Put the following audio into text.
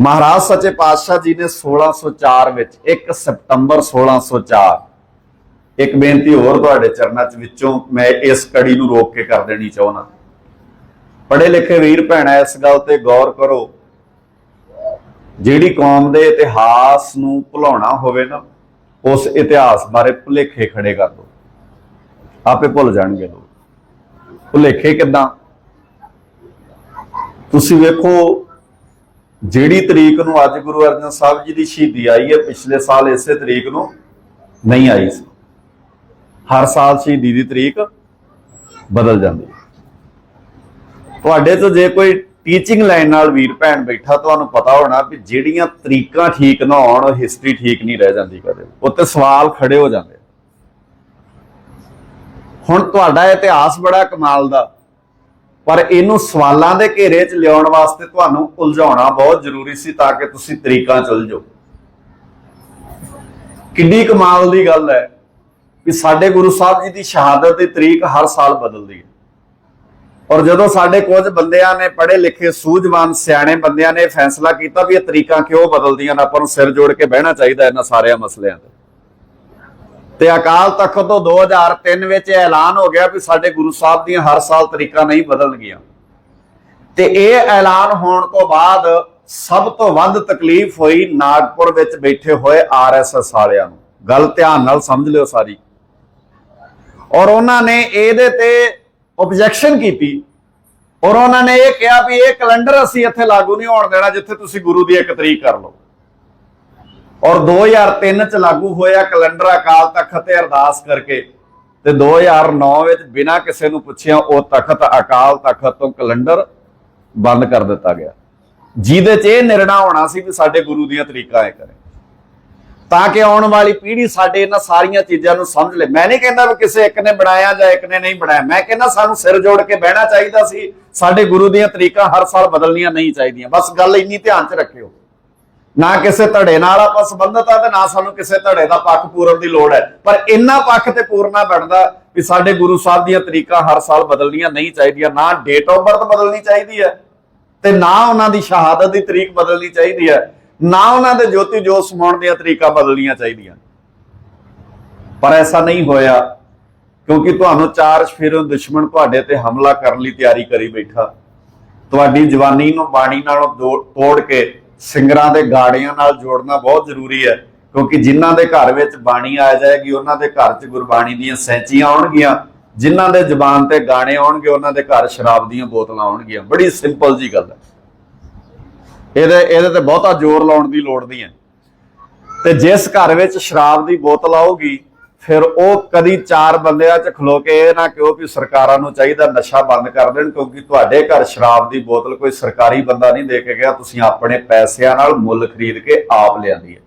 ਮਹਾਰਾਜ ਸੱਚੇ ਪਾਤਸ਼ਾਹ ਜੀ ਨੇ 1604 ਵਿੱਚ 1 ਸਤੰਬਰ 1604 ਇੱਕ ਬੇਨਤੀ ਹੋਰ ਤੁਹਾਡੇ ਚਰਨਾਂ 'ਚ ਵਿੱਚੋਂ ਮੈਂ ਇਸ ਕੜੀ ਨੂੰ ਰੋਕ ਕੇ ਕਰ ਦੇਣੀ ਚਾਹੁੰਦਾ। ਪੜ੍ਹੇ ਲਿਖੇ ਵੀਰ ਭੈਣਾਂ, ਇਸ ਗੱਲ ਤੇ ਗੌਰ ਕਰੋ, ਜਿਹੜੀ ਕੌਮ ਦੇ ਇਤਿਹਾਸ ਨੂੰ ਭੁਲਾਉਣਾ ਹੋਵੇ ਨਾ, ਉਸ ਇਤਿਹਾਸ ਬਾਰੇ ਭੁਲੇਖੇ ਖੜੇ ਕਰ ਦੋ ਆਪੇ ਭੁੱਲ ਜਾਣਗੇ ਲੋਕ। ਭੁਲੇਖੇ ਕਿਦਾਂ? ਤੁਸੀਂ ਵੇਖੋ ਜਿਹੜੀ ਤਰੀਕ ਨੂੰ ਅੱਜ ਗੁਰੂ ਅਰਜਨ ਸਾਹਿਬ ਜੀ ਦੀ ਸ਼ਹੀਦੀ ਆਈ ਹੈ, ਪਿਛਲੇ ਸਾਲ ਇਸੇ ਤਰੀਕ ਨੂੰ ਨਹੀਂ ਆਈ ਸੀ। ਹਰ ਸਾਲ ਸ਼ਹੀਦੀ ਦੀ ਤਰੀਕ ਬਦਲ ਜਾਂਦੀ ਤੁਹਾਡੇ ਤੋਂ ਜੇ ਕੋਈ ਟੀਚਿੰਗ ਲਾਈਨ ਨਾਲ ਵੀਰ ਭੈਣ ਬੈਠਾ, ਤੁਹਾਨੂੰ ਪਤਾ ਹੋਣਾ ਵੀ ਜਿਹੜੀਆਂ ਤਰੀਕਾਂ ਠੀਕ ਨਾ ਹੋਣ ਹਿਸਟਰੀ ਠੀਕ ਨਹੀਂ ਰਹਿ ਜਾਂਦੀ ਕਦੇ। ਉੱਤੇ ਸਵਾਲ ਖੜੇ ਹੋ ਜਾਂਦੇ ਹੁਣ ਤੁਹਾਡਾ ਇਤਿਹਾਸ ਬੜਾ ਕਮਾਲ ਦਾ। ਪਰ ਇਹਨੂੰ ਸਵਾਲਾਂ ਦੇ ਘੇਰੇ 'ਚ ਲਿਆਉਣ ਵਾਸਤੇ ਤੁਹਾਨੂੰ ਉਲਝਾਉਣਾ ਬਹੁਤ ਜ਼ਰੂਰੀ ਸੀ ਤਾਂ ਕਿ ਤੁਸੀਂ ਤਰੀਕਾਂ ਚ ਉਲਝੋ ਕਿੰਨੀ ਕਮਾਲ ਦੀ ਗੱਲ ਹੈ ਕਿ ਸਾਡੇ ਗੁਰੂ ਸਾਹਿਬ ਜੀ ਦੀ ਸ਼ਹਾਦਤ ਦੀ ਤਰੀਕ ਹਰ ਸਾਲ ਬਦਲਦੀ ਹੈ। ਔਰ ਜਦੋਂ ਸਾਡੇ ਕੁਝ ਬੰਦਿਆਂ ਨੇ ਪੜ੍ਹੇ ਲਿਖੇ, ਸੂਝਵਾਨ, ਸਿਆਣੇ ਬੰਦਿਆਂ ਨੇ ਫੈਸਲਾ ਕੀਤਾ ਵੀ ਇਹ ਤਰੀਕਾਂ ਕਿਉਂ ਬਦਲਦੀਆਂ ਨੇ, ਆਪਾਂ ਨੂੰ ਸਿਰ ਜੋੜ ਕੇ ਬਹਿਣਾ ਚਾਹੀਦਾ ਇਹਨਾਂ ਸਾਰਿਆਂ ਮਸਲਿਆਂ ਤੇ। ਤੇ ਅਕਾਲ ਤਖਤ ਤੋਂ 2003 ਵਿੱਚ ਇਹ ਐਲਾਨ ਹੋ ਗਿਆ ਵੀ ਸਾਡੇ ਗੁਰੂ ਸਾਹਿਬ ਦੀਆਂ ਹਰ ਸਾਲ ਤਰੀਕਾਂ ਨਹੀਂ ਬਦਲਣਗੀਆਂ। ਤੇ ਇਹ ਐਲਾਨ ਹੋਣ ਤੋਂ ਬਾਅਦ ਸਭ ਤੋਂ ਵੱਧ ਤਕਲੀਫ ਹੋਈ ਨਾਗਪੁਰ ਵਿੱਚ ਬੈਠੇ ਹੋਏ ਆਰਐਸਐਸ ਵਾਲਿਆਂ ਨੂੰ। ਗੱਲ ਧਿਆਨ ਨਾਲ ਸਮਝ ਲਿਓ ਸਾਰੀ। ਔਰ ਉਹਨਾਂ ਨੇ ਇਹਦੇ ਤੇ ਆਬਜੈਕਸ਼ਨ ਕੀਤੀ। ਔਰ ਉਹਨਾਂ ਨੇ ਇਹ ਕਿਹਾ ਵੀ ਇਹ ਕੈਲੰਡਰ ਅਸੀਂ ਇੱਥੇ ਲਾਗੂ ਨਹੀਂ ਹੋਣ ਦੇਣਾ ਜਿੱਥੇ ਤੁਸੀਂ ਗੁਰੂ ਦੀ ਇੱਕ ਤਰੀਕ ਕਰ ਲਓ। ਔਰ 2003 ਚ ਲਾਗੂ ਹੋਇਆ ਕੈਲੰਡਰ ਅਕਾਲ ਤਖਤ ਤੇ ਅਰਦਾਸ ਕਰਕੇ ਤੇ 2009 ਵਿੱਚ ਬਿਨਾਂ ਕਿਸੇ ਨੂੰ ਪੁੱਛਿਆ ਉਹ ਤਖਤ ਅਕਾਲ ਤਖਤ ਤੋਂ ਕੈਲੰਡਰ ਬੰਦ ਕਰ ਦਿੱਤਾ ਗਿਆ। ਜਿਹਦੇ ਚ ਇਹ ਨਿਰਣਾ ਹੋਣਾ ਸੀ ਵੀ ਸਾਡੇ ਗੁਰੂ ਦੀਆਂ ਤਰੀਕਾਂ ਐ ਕਰੇ। ਤਾਂ ਕਿ ਆਉਣ ਵਾਲੀ ਪੀੜ੍ਹੀ ਸਾਡੇ ਇਹਨਾਂ ਸਾਰੀਆਂ ਚੀਜ਼ਾਂ ਨੂੰ ਸਮਝ ਲੈ। ਮੈਂ ਨਹੀਂ ਕਹਿੰਦਾ ਵੀ ਕਿਸੇ ਇੱਕ ਨੇ ਬਣਾਇਆ ਜਾਂ ਇੱਕ ਨੇ ਨਹੀਂ ਬਣਾਇਆ। ਮੈਂ ਕਹਿੰਦਾ ਸਾਨੂੰ ਸਿਰ ਜੋੜ ਕੇ ਬਹਿਣਾ ਚਾਹੀਦਾ ਸੀ। ਸਾਡੇ ਗੁਰੂ ਦੀਆਂ ਤਰੀਕਾਂ ਹਰ ਸਾਲ ਬਦਲਣੀਆਂ ਨਹੀਂ ਚਾਹੀਦੀਆਂ। ਬਸ ਗੱਲ ਇੰਨੀ ਧਿਆਨ 'ਚ ਰੱਖਿਓ। ਨਾ ਕਿਸੇ ਧੜੇ ਨਾਲ ਆਪਾਂ ਸੰਬੰਧਤ ਆ ਤੇ ਨਾ ਸਾਨੂੰ ਕਿਸੇ ਧੜੇ ਦਾ ਪੱਖ ਪੂਰਨ ਦੀ ਲੋੜ ਹੈ। ਪਰ ਇੰਨਾ ਪੱਖ ਤੇ ਪੂਰਨਾ ਬਣਦਾ ਵੀ ਸਾਡੇ ਗੁਰੂ ਸਾਹਿਬ ਦੀਆਂ ਤਰੀਕਾਂ ਹਰ ਸਾਲ ਬਦਲਣੀਆਂ ਨਹੀਂ ਚਾਹੀਦੀਆਂ, ਨਾ ਡੇਟ ਆਫ ਬਰਥ ਬਦਲਣੀ ਚਾਹੀਦੀ ਹੈ ਤੇ ਨਾ ਉਹਨਾਂ ਦੀ ਸ਼ਹਾਦਤ ਦੀ ਤਰੀਕ ਬਦਲਣੀ ਚਾਹੀਦੀ ਹੈ, ਨਾ ਉਹਨਾਂ ਦੇ ਜੋਤੀ ਜੋਤ ਸਮਾਉਣ ਦੀਆਂ ਤਰੀਕਾਂ ਬਦਲਣੀਆਂ ਚਾਹੀਦੀਆਂ। ਪਰ ਐਸਾ ਨਹੀਂ ਹੋਇਆ, ਕਿਉਂਕਿ ਤੁਹਾਨੂੰ ਚਾਰ ਸ਼ਫੀਰੋਂ ਦੁਸ਼ਮਣ ਤੁਹਾਡੇ ਤੇ ਹਮਲਾ ਕਰਨ ਲਈ ਤਿਆਰੀ ਕਰੀ ਬੈਠਾ। ਤੁਹਾਡੀ ਜਵਾਨੀ ਨੂੰ ਬਾਣੀ ਨਾਲੋਂ ਦੋ- ਤੋੜ ਕੇ ਸਿੰਗਰਾਂ ਦੇ ਗਾੜਿਆਂ ਨਾਲ ਜੋੜਨਾ ਬਹੁਤ ਜ਼ਰੂਰੀ ਹੈ, ਕਿਉਂਕਿ ਜਿਨ੍ਹਾਂ ਦੇ ਘਰ ਵਿੱਚ ਬਾਣੀ ਆ ਜਾਏਗੀ, ਉਹਨਾਂ ਦੇ ਘਰ 'ਚ ਗੁਰਬਾਣੀ ਦੀਆਂ ਸੈਂਚੀਆਂ ਆਉਣਗੀਆਂ, ਜਿਨ੍ਹਾਂ ਦੇ ਜ਼ਬਾਨ ਤੇ ਗਾਣੇ ਆਉਣਗੇ, ਉਹਨਾਂ ਦੇ ਘਰ ਸ਼ਰਾਬ ਦੀਆਂ ਬੋਤਲਾਂ ਆਉਣਗੀਆਂ। ਬੜੀ ਸਿੰਪਲ ਜੀ ਗੱਲ ਹੈ। ਇਹਦੇ ਇਹਦੇ ਤੇ ਬਹੁਤਾ ਜ਼ੋਰ ਲਾਉਣ ਦੀ ਲੋੜ ਨਹੀਂ ਹੈ। ਤੇ ਜਿਸ ਘਰ ਵਿੱਚ ਸ਼ਰਾਬ ਦੀ ਬੋਤਲ ਆਊਗੀ ਫਿਰ ਉਹ ਕਦੀ ਚਾਰ ਬੰਦਿਆਂ 'ਚ ਖਲੋ ਕੇ ਇਹ ਨਾ ਕਿਉਂ ਵੀ ਸਰਕਾਰਾਂ ਨੂੰ ਚਾਹੀਦਾ ਨਸ਼ਾ ਬੰਦ ਕਰ ਦੇਣ, ਕਿਉਂਕਿ ਤੁਹਾਡੇ ਘਰ ਸ਼ਰਾਬ ਦੀ ਬੋਤਲ ਕੋਈ ਸਰਕਾਰੀ ਬੰਦਾ ਨਹੀਂ ਦੇ ਕੇ ਗਿਆ, ਤੁਸੀਂ ਆਪਣੇ ਪੈਸਿਆਂ ਨਾਲ ਮੁੱਲ ਖਰੀਦ ਕੇ ਆਪ ਲਿਆਂਦੀ ਹੈ।